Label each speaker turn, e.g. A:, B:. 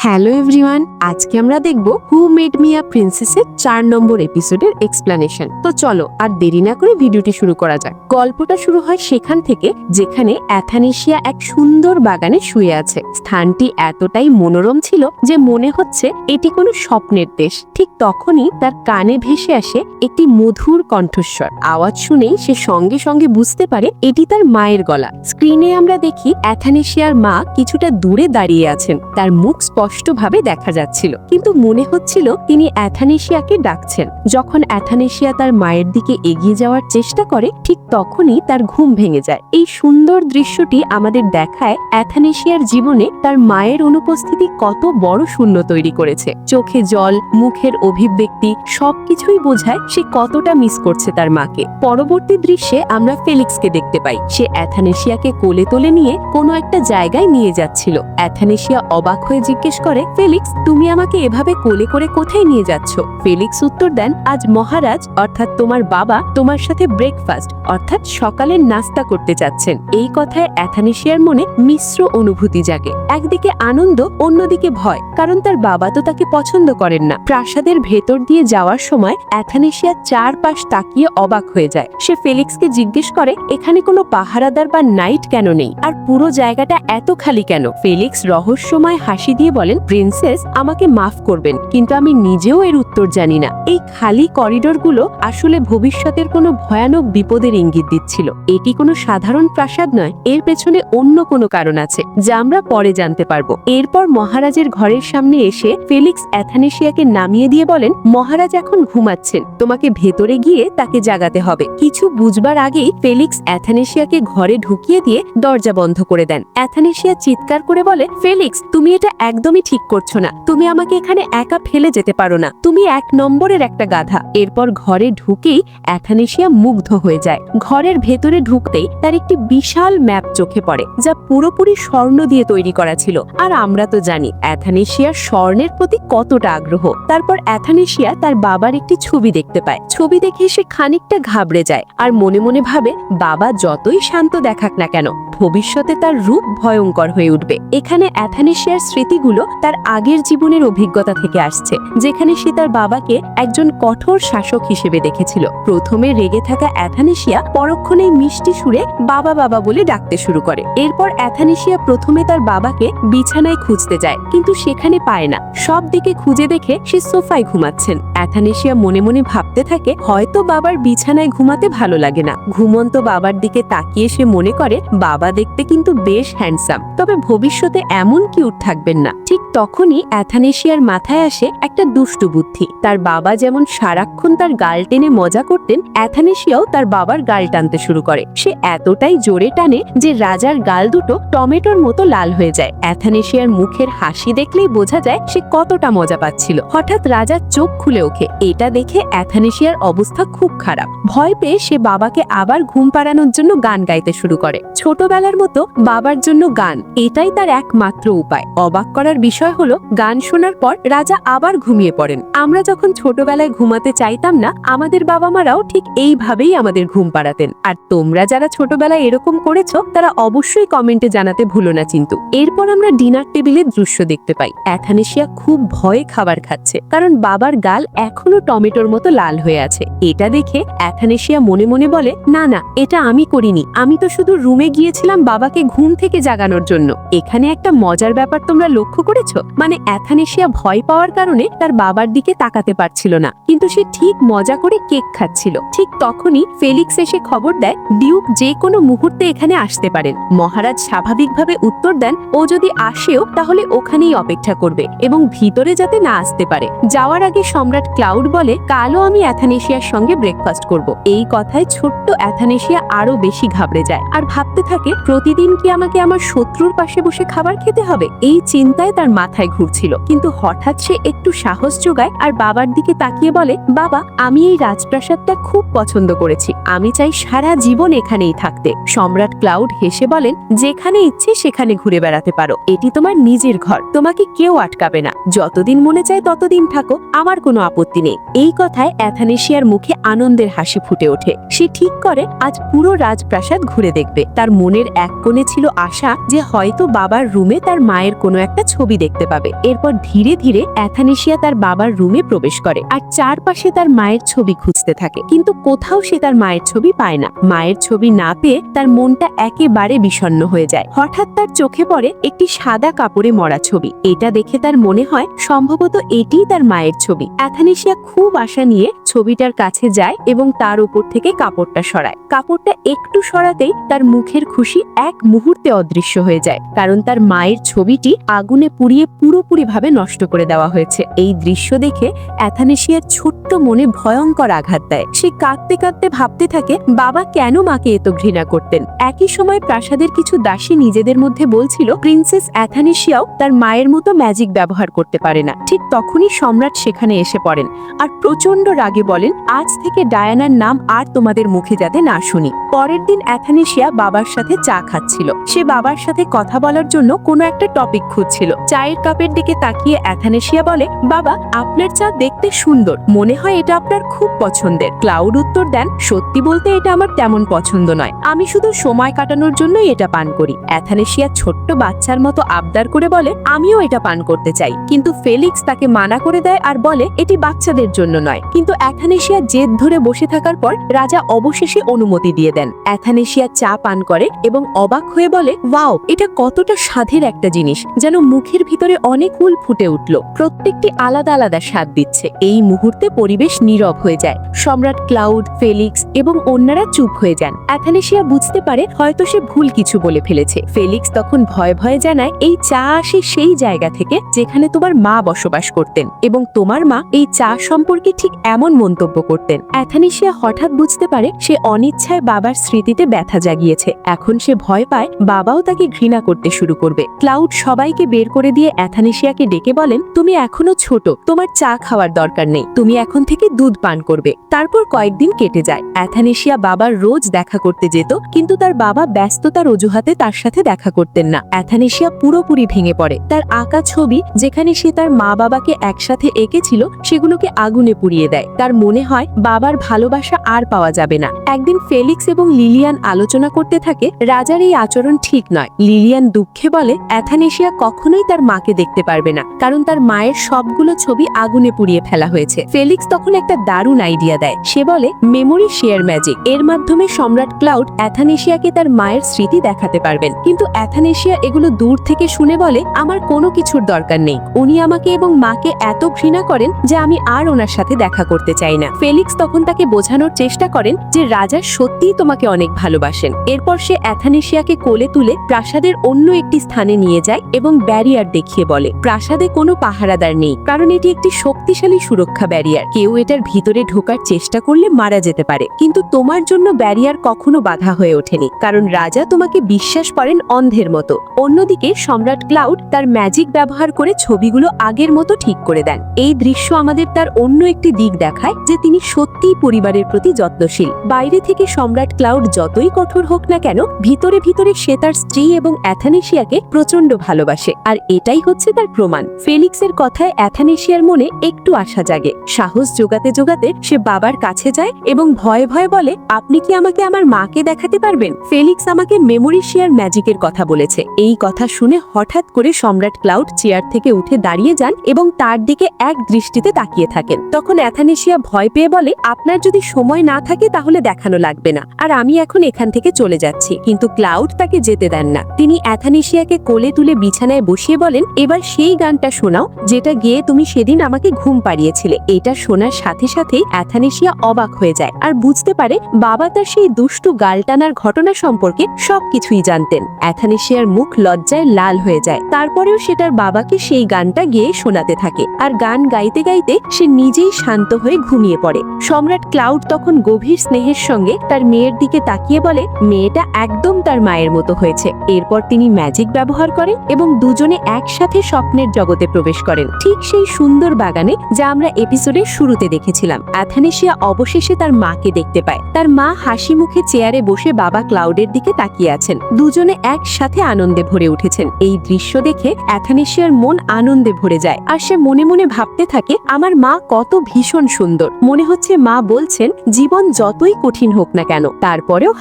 A: Hello everyone, আজকে আমরা দেখব হু মেড মি আ প্রিন্সেসের চার নম্বর এপিসোডের এক্সপ্লানেশন। তো চলো, আর দেরি না করে ভিডিওটি শুরু করা যাক। গল্পটা শুরু হয় সেখান থেকে যেখানে অ্যাথানেশিয়া এক সুন্দর বাগানে শুয়ে আছে। স্থানটি এতটাই মনোরম ছিল যে মনে হচ্ছে এটি কোনো স্বপ্নের দেশ। ঠিক তখনই তার কানে ভেসে আসে একটি মধুর কণ্ঠস্বর। আওয়াজ শুনেই সে সঙ্গে সঙ্গে বুঝতে পারে এটি তার মায়ের গলা। স্ক্রিনে আমরা দেখি অ্যাথানেশিয়ার মা কিছুটা দূরে দাঁড়িয়ে আছেন। তার মুখ স্পষ্টভাবে দেখা যাচ্ছিল। কিন্তু মনে হচ্ছিল তিনি অ্যাথানেশিয়াকে ডাকছেন। যখন অ্যাথানেশিয়া তার মায়ের দিকে এগিয়ে যাওয়ার চেষ্টা করে, ঠিক তখনই তার ঘুম ভেঙে যায়। এই সুন্দর দৃশ্যটি আমাদের দেখায় অ্যাথানেশিয়ার জীবনে তার মায়ের অনুপস্থিতি কত বড় শূন্য তৈরি করেছে। চোখে জল, মুখের অভিব্যক্তি সবকিছুই বোঝায় সে কতটা মিস করছে তার মাকে। পরবর্তী দৃশ্যে আমরা ফেলিক্সকে দেখতে পাই। সে অ্যাথানেশিয়াকে কোলে তোলে নিয়ে কোনো একটা জায়গায় নিয়ে যাচ্ছিল। অ্যাথানেশিয়া অবাক হয়ে জিজ্ঞেস করে, ফেলিক্স, তুমি আমাকে এভাবে কোলে করে কোথায় নিয়ে যাচ্ছ? ফেলিক্স উত্তর দেন, আজ মহারাজ, অর্থাৎ তোমার বাবা, তোমার সাথে ব্রেকফাস্ট অর্থাৎ সকালের নাস্তা করতে চাচ্ছেন এই কথায় অ্যাথানেশিয়ার মনে মিশ্র অনুভূতি জাগে। একদিকে আনন্দ, অন্যদিকে ভয়, কারণ তার বাবা তো তাকে পছন্দ করেন না। প্রাসাদের ভেতর দিয়ে যাওয়ার সময় অ্যাথানেশিয়া চারপাশ তাকিয়ে অবাক হয়ে যায়। সে ফেলিক্সকে জিজ্ঞেস করে, এখানে কোনো পাহারাদার বা নাইট কেন নেই? আর পুরো জায়গাটা এত খালি কেন? ফেলিক্স রহস্যময় হাসি দিয়ে বলেন, প্রিন্সেস, আমাকে মাফ করবেন, কিন্তু আমি নিজেও এর উত্তর জানি না। এই খালি করিডোরগুলো আসলে ভবিষ্যতের কোনো ভয়ানক বিপদের ইঙ্গিত দিচ্ছিল। এটি কোনো সাধারণ প্রাসাদ নয়, এর পেছনে অন্য কোনো কারণ আছে, যা আমরা পরে জানতে পারব। এরপর মহারাজের ঘরের সামনে এসে ফেলিক্স অ্যাথানেশিয়াকে নামিয়ে দিয়ে বলেন, মহারাজ এখন ঘুমাচ্ছেন, তোমাকে ভেতরে গিয়ে তাকে জাগাতে হবে। কিছু বুঝবার আগেই ফেলিক্স অ্যাথানেশিয়াকে ঘরে ঢুকিয়ে দিয়ে দরজা বন্ধ করে দেন। অ্যাথানেশিয়া চিৎকার করে বলে, ফেলিক্স, তুমি এটা একদমই ঠিক করছ না। তুমি আমাকে এখানে একা ফেলে যেতে পারো না। তুমি এক নম্বরের একটা গাধা। এরপর ঘরে ঢুকেই অ্যাথানেশিয়া মুগ্ধ হয়ে যায়। ঘরের ভেতরে ঢুকতেই তার একটি বিশাল ম্যাপ চোখে পড়ে, যা পুরোপুরি স্বর্ণ দিয়ে তৈরি করা ছিল। আর আমরা তো জানি অ্যাথানেশিয়ার স্বর্ণের প্রতি কতটা আগ্রহ। তারপর অ্যাথানেশিয়া তার বাবার একটি ছবি দেখতে পায়। ছবি দেখে সে খানিকটা ঘাবড়ে যায় আর মনে মনে ভাবে, বাবা যতই শান্ত দেখাক না কেন, ভবিষ্যতে তার রূপ ভয়ঙ্কর হয়ে উঠবে। এখানে অ্যাথানেশিয়ার স্মৃতিগুলো তার আগের জীবনের অভিজ্ঞতা থেকে আসছে, যেখানে সে তার বাবাকে একজন কঠোর শাসক হিসেবে দেখেছিল। প্রথমে রেগে থাকা অ্যাথানেশিয়া পরক্ষণেই মিষ্টি সুরে বাবা বাবা বলে ডাকতে শুরু করে। এরপর অ্যাথানেশিয়া প্রথমে তার বাবাকে বিছানায় খুঁজতে যায়, কিন্তু সেখানে পায় না। সব দিকে খুঁজে দেখে সে সোফায় ঘুমাচ্ছেন। অ্যাথানেশিয়া মনে মনে ভাবতে থাকে, হয়তো বাবার বিছানায় ঘুমাতে ভালো লাগে না। ঘুমন্ত বাবার দিকে তাকিয়ে সে মনে করে, বাবা দেখতে কিন্তু বেশ হ্যান্ডসাম তবে ভবিষ্যতে এমন কিউট থাকবেন না। ঠিক তখনই অ্যাথানেশিয়ার মাথায় আসে একটা দুষ্টু বুদ্ধি। তার বাবা যেমন সারাক্ষণ তার গাল টেনে মজা করতেন, অ্যাথানেশিয়াও তার বাবার গাল টানতে শুরু করে। সে এতটাই জোরে টানে যে রাজার গাল দুটো টমেটোর মতো লাল হয়ে যায়। অ্যাথানেশিয়ার মুখের হাসি দেখলেই বোঝা যায় সে কতটা মজা পাচ্ছিল। হঠাৎ রাজার চোখ খুলে ওঠে। এটা দেখে অ্যাথানেশিয়ার অবস্থা খুব খারাপ। ভয় পেয়ে সে বাবাকে আবার ঘুম পাড়ানোর জন্য গান গাইতে শুরু করে। ছোটবেলার মতো বাবার জন্য গান, এটাই তার একমাত্র উপায়। অবাক করার বিষয় হলো, গান শোনার পর রাজা আবার ঘুমিয়ে পড়েন। আমরা যখন ছোটবেলায় ঘুমাতে চাইতাম না, আমাদের বাবা মারাও ঠিক এইভাবেই আমাদের ঘুম পাড়াতেন। আর তোমরা যারা ছোটবেলায় এরকম করেছ, তারা অবশ্যই কমেন্টে জানাতে ভুলো না কিন্তু এরপর আমরা ডিনার টেবিলের দৃশ্য দেখতে পাই। অ্যাথানেশিয়া খুব ভয়ে খাবার খাচ্ছে, কারণ বাবার গাল এখনও টমেটোর মতো লাল হয়ে আছে। এটা দেখে অ্যাথানেশিয়া মনে মনে বলে, না না, এটা আমি করিনি। আমি তো শুধু রুমে গিয়েছিলাম বাবাকে ঘুম থেকে জাগানোর জন্য। এখানে একটা মজার ব্যাপার তোমরা লক্ষ্য করেছ? মানে অ্যাথানেশিয়া ভয় পাওয়ার কারণে তার বাবার দিকে তাকাতে পারছিল না। কিন্তু সে ঠিক মজা করে কেক খাচ্ছিল। ঠিক তখনই ফেলিক্স এসে খবর দেয়, ডিউক যে কোনো মুহূর্তে এখানে আসতে পারেন। মহারাজ স্বাভাবিকভাবে উত্তর দেন, ও যদি আসেও, তাহলে ওখানেই অপেক্ষা করবে এবং ভিতরে যাতে না আসতে পারে। যাওয়ার আগে সম্রাট ক্লাউড বলে, কালও আমি অ্যাথানেশিয়ার সঙ্গে ব্রেকফাস্ট করব। এই কথায় ছোট্ট অ্যাথানেশিয়া আরও বেশি ঘাবড়ে যায়। আর ভাবতে থাকে, প্রতিদিন কি আমাকে আমার শত্রুর পাশে বসে খাবার খেতে হবে? এই চিন্তায় তার মাথায় ঘুরছিল। কিন্তু হঠাৎ সে একটু সাহস যোগায় আর বাবার দিকে তাকিয়ে বলে, বাবা, আমি এই রাজপ্রাসাদটা খুব পছন্দ করেছি। আমি চাই সারা জীবন এখানেই থাকতে। সম্রাট ক্লাউড হেসে বলেন, যেখানে ইচ্ছে সেখানে ঘুরে বেড়াতে পারো। এটি তোমার নিজের ঘর। তোমাকে কেউ আটকাবে না। যতদিন মনে চায় ততদিন থাকো। আমার কোনো আপত্তি নেই। এই কথায় অ্যাথানেশিয়ার মুখে আনন্দের হাসি ফুটে ওঠে। সে ঠিক করে, আজ পুরো রাজপ্রাসাদ ঘুরে দেখবে। তার মনের এক কোণে ছিল আশা যে হয়তো বাবার রুমে তার মায়ের কোনো একটা ছবি দেখতে পাবে। এরপর ধীরে ধীরে অ্যাথানেশিয়া তার বাবার রুমে প্রবেশ করে আর চারপাশে তার মায়ের ছবি খুঁজতে থাকে। কিন্তু কোথাও সে তার মায়ের ছবি পায় না। মায়ের ছবি না পেয়ে তার মনটা একেবারে বিষণ্ণ হয়ে যায়। হঠাৎ তার চোখে পড়ে একটি সাদা কাপড়ে মরা ছবি। এটা দেখে তার মনে হয় সম্ভবত এটিই তার মায়ের ছবি। অ্যাথানেশিয়া খুব আশা নিয়ে ছবিটার কাছে যায় এবং তার উপর থেকে কাপড়টা সরায়। কাপড়টা একটু সরাতেই তার মুখের খুশি এক মুহূর্তে অদৃশ্য হয়ে যায়, কারণ তার মায়ের ছবিটি আগুনে পুড়িয়ে পুরোপুরি ভাবে নষ্ট করে দেওয়া হয়েছে। এই দৃশ্য দেখে অ্যাথানেশিয়ার ছোট্ট মনে ভয়ঙ্কর আঘাত দেয়। সে কাঁদতে কাঁদতে ভাবতে থাকে, বাবা, কেন মাকে এত ঘৃণা করতেন? একই সময় প্রাসাদের কিছু দাসী নিজেদের মধ্যে বলছিল, প্রিন্সেস অ্যাথানেশিয়াও তার মায়ের মতো ম্যাজিক ব্যবহার করতে পারে না। ঠিক তখনই সম্রাট সেখানে এসে পড়েন, আর প্রচণ্ড রাগে বলেন, আজ থেকে ডায়ানার নাম আর তোমাদের মুখে যাতে না শুনি। পরের দিন অ্যাথানেশিয়া বাবার সাথে চা খাচ্ছিল। সে বাবার সাথে কথা বলার জন্য কোনো একটা টপিক খুঁজছিল। চায়ের কাপের দিকে তাকিয়ে অ্যাথানেশিয়া বলে, বাবা, আপনার চা দেখতে সুন্দর। মনে হয় এটা আপনার খুব পছন্দের। ক্লাউড উত্তর দেন, সত্যি বলতে এটা আমার তেমন পছন্দ নয়। আমি শুধু সময় কাটানোর জন্যই এটা পান করি। অ্যাথানেশিয়া ছোট্ট বাচ্চার মতো আবদার করে বলে, আমিও এটা পান করতে চাই। কিন্তু ফেলিক্স তাকে মানা করে দেয় আর বলে, এটি বাচ্চাদের জন্য নয়। কিন্তু অ্যাথানেশিয়া জেদ ধরে বসে থাকার পর রাজা অবশেষে অনুমতি দিয়ে দেন। অ্যাথানেশিয়া চা পান করে এবং অবাক হয়ে বলে, ওয়াও, এটা কতটা স্বাদের একটা জিনিস, যেন মুখের ভিতরে অনেক ফুল ফুটে উঠল। প্রত্যেকটি আলাদা আলাদা স্বাদ দিচ্ছে। এই মুহূর্তে পরিবেশ নীরব হয়ে যায়। সম্রাট ক্লাউড, ফেলিক্স এবং অন্যরা চুপ হয়ে যান। অ্যাথানেশিয়া বুঝতে পারে হয়তো সে ভুল কিছু বলে ফেলেছে। ফেলিক্স তখন ভয়ে ভয়ে জানায়, এই চা আসে সেই জায়গা থেকে যেখানে তোমার মা বসবাস করতেন এবং তোমার মা এই চা সম্পর্কে ঠিক এমন মন্তব্য করতেন। অ্যাথানেশিয়া হঠাৎ বুঝতে পারে সে অনিচ্ছায় বাবার স্মৃতিতে ব্যথা জাগিয়েছে। এখন সে ভয় পায় বাবাও তাকে ঘৃণা করতে শুরু করবে। ক্লাউড সবাইকে বের করে দিয়ে অ্যাথানেশিয়াকে ডেকে বলেন, তুমি এখনও ছোট, তোমার চা খাওয়ার দরকার নেই। তুমি এখন থেকে দুধ পান করবে। তারপর কয়েকদিন কেটে যায়। অ্যাথানেশিয়া বাবার রোজ দেখা করতে যেত, কিন্তু তার বাবা ব্যস্ততার অজুহাতে তার সাথে দেখা করতেন না। অ্যাথানেশিয়া পুরোপুরি ভেঙে পড়ে। তার আঁকা ছবি, যেখানে সে তার মা বাবাকে একসাথে এঁকেছিল, সেগুলোকে আগুনে পুড়িয়ে দেয়। তার মনে হয় বাবার ভালোবাসা আর পাওয়া যাবে না। একদিন ফেলিক্স এবং লিলিয়ান আলোচনা করতে থাকে, রাজার এই আচরণ ঠিক নয়। লিলিয়ান দুঃখে বলে, অ্যাথানেশিয়া কখনোই তার মাকে দেখতে পারবে না, কারণ তার মায়ের সবগুলো ছবি আগুনে পুড়িয়ে ফেলা হয়েছে। ফেলিক্স তখন একটা দারুণ আইডিয়া দেয়। সে বলে মেমোরি শেয়ার ম্যাজিক এর মাধ্যমে সম্রাট ক্লাউড অ্যাথানেশিয়াকে তার মায়ের স্মৃতি দেখাতে পারবেন। কিন্তু অ্যাথানেশিয়া এগুলো দূর থেকে শুনে বলে, আমার কোনো কিছুর দরকার নেই। উনি আমাকে এবং মাকে এত ঘৃণা করেন যে আমি আর ওনার সাথে দেখা করতে চাই না। ফেলিক্স তখন তাকে বোঝানোর চেষ্টা করেন যে রাজা সত্যিই তোমাকে অনেক ভালোবাসেন। এরপর সে অ্যাথানেশিয়াকে কোলে তুলে প্রাসাদের অন্য একটি স্থানে নিয়ে যায় এবং ব্যারিয়ার দেখিয়ে বলে, প্রাসাদে কোনো পাহারাদার নেই, কারণ এটি একটি শক্তিশালী সুরক্ষা ব্যারিয়ার। কেউ এটার ভিতরে ঢোকার চেষ্টা করলে মারা যেতে পারে। কিন্তু তোমার জন্য ব্যারিয়ার কখনো বাধা হয়ে ওঠেনি, কারণ রাজা তোমাকে বিশ্বাস করেন অন্ধের মতো। অন্যদিকে সম্রাট ক্লাউড তার ম্যাজিক ব্যবহার করে ছবিগুলো আগের মতো ঠিক করে দেন। এই দৃশ্য আমাদের তার অন্য একটি দিক দেখায়। যে তিনি সত্যিই পরিবারের প্রতি যত্নশীল। বাইরে থেকে সম্রাট ক্লাউড যতই কঠোর হোক না কেন, ভিতরে ভিতরে সে তার স্ত্রী এবং অ্যাথানেশিয়াকে প্রচণ্ড ভালোবাসে। আর এটাই হচ্ছে তার প্রমাণ। ফেলিক্সের কথায় অ্যাথানেশিয়ার মনে একটু আশা জাগে। সাহস জোগাতে জোগাতে সে বাবার কাছে যায় এবং ভয়ে ভয়ে বলে, আপনি কি আমাকে আমার মাকে দেখাতে পারবেন? ফেলিক্স আমাকে মেমোরি শেয়ার ম্যাজিকের কথা বলেছে। এই কথা শুনে হঠাৎ করে সম্রাট ক্লাউড চেয়ার থেকে উঠে দাঁড়িয়ে যান এবং তার দিকে এক দৃষ্টিতে তাকিয়ে থাকেন। তখন অ্যাথানেশিয়া ভয় পেয়ে বলে, আপনার যদি সময় না থাকে তাহলে দেখানো লাগবে না। আর আমি এখন এখান থেকে চলে যাচ্ছি। কিন্তু ক্লাউড তাকে যেতে দেন না। তিনি অ্যাথানেশিয়াকে কোলে তুলে বিছানায় বসিয়ে বলেন, এবার সেই গানটা শোনাও, যেটা গিয়ে তুমি সেদিন আমাকে ঘুম পাড়িয়েছিলে। এটা শোনার সাথে সাথেই অ্যাথানেশিয়া অবাক হয়ে যায় আর বুঝতে পারে বাবা তার সেই দুষ্টু গাল টানার ঘটনা সম্পর্কে সবকিছুই জানতেন। অ্যাথানেশিয়ার মুখ লজ্জায় লাল হয়ে যায়। তারপরেও সে তার বাবাকে সেই গানটা গেয়ে শোনাতে থাকে। আর গান গাইতে গাইতে সে নিজেই শান্ত হয়ে ঘুমিয়ে পড়ে। সম্রাট ক্লাউড তখন গভীর স্নেহের সঙ্গে তার মেয়ের দিকে তাকিয়ে বলে, মেয়েটা একদম তার মায়ের মতো হয়েছে। এরপর তিনি ম্যাজিক ব্যবহার করেন এবং দুজনে একসাথে স্বপ্নের জগতে প্রবেশ করেন। ঠিক সেই সুন্দর বাগানে যা আমরা এপিসোডের শুরুতে দেখেছিলাম। অ্যাথানেশিয়া অবশেষে তার মাকে দেখতে পায়। তার মা হাসি মুখে চেয়ারে বসে বাবা ক্লাউডের দিকে তাকিয়ে আছেন। দুজনে একসাথে আনন্দে ভরে উঠেছেন। এই দৃশ্য দেখে অ্যাথানেশিয়ার মন আনন্দে ভরে যায়। আর সে মনে মনে ভাবতে থাকে, আমার মা কত ভীষণ সুন্দর। মনে হচ্ছে মা বলছেন জীবন যতই কঠিন হোক না কেন তারপরেও